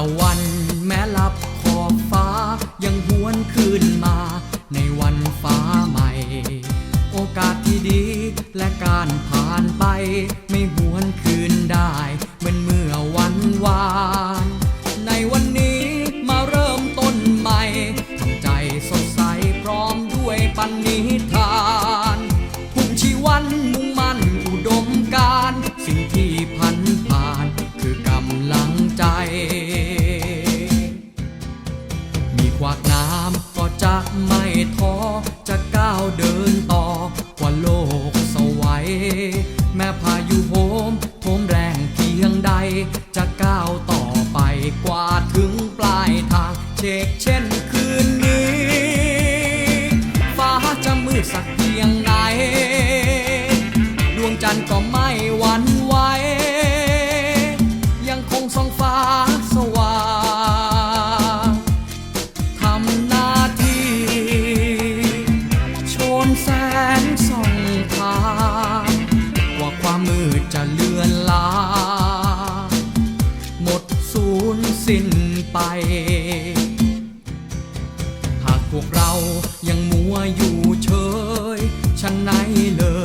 ะวันแม้หลับขอบฟ้ายังหวนคืนมา ในวันฟ้าใหม่ โอกาสที่ดีและการผ่านไป ไม่หวนคืนได้เหมือนเมื่อวันวานในวันนี้มาเริ่มต้นใหม่ทำใจสดใสพร้อมด้วยปันนิธา กว่าถึงปลายทาง เชกเช่นคืนนี้ ฟ้าจะมืดสักเพียงไหน สิ้นไป หากพวกเรายังมัวอยู่เฉยชั้นไหนเลย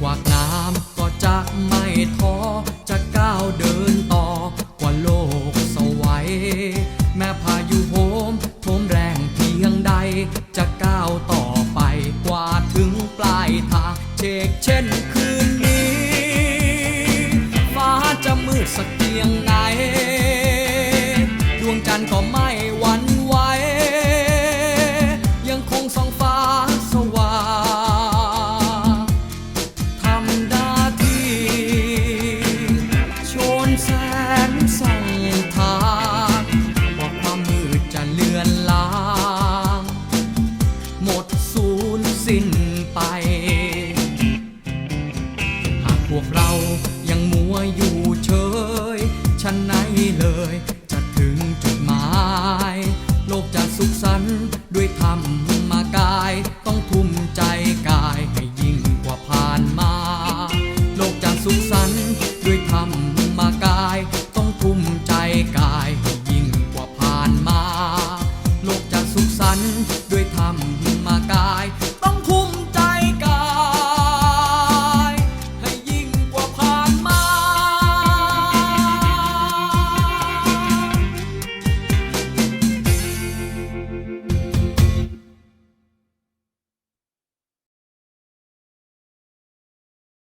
กว่าน้ำก็จะไม่ท้อ จะก้าวเดินต่อกว่าโลกสวัยแม้พายุโหมโหมแรงเพียงใด จะก้าวต่อไปกว่าถึงปลายทางเชกเช่นคืนนี้ ฟ้าจะมืดสักเพียงไหน ดวงจันทร์ก็ไม่หวั่นไหว พวกเรายังมัวอยู่เฉยชั้นไหนเลย